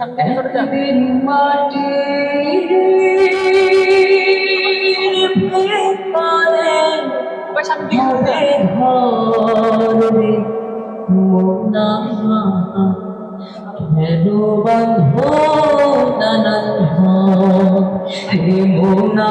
ভেতরে হবে ঘরে মোনা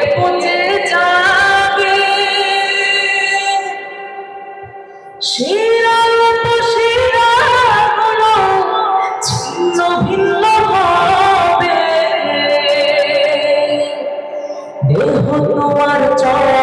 তোমার চর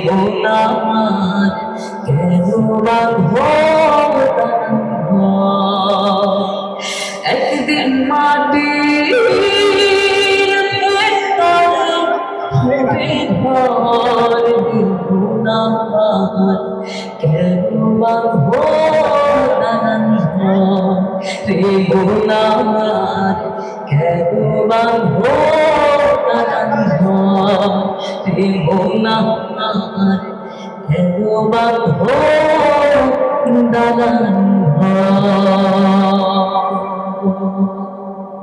রে মোনার কেন একদিন মাটি কেন রে গুণার কেন আনন্দ রে গুণার কেন বান্ধব দানন্দ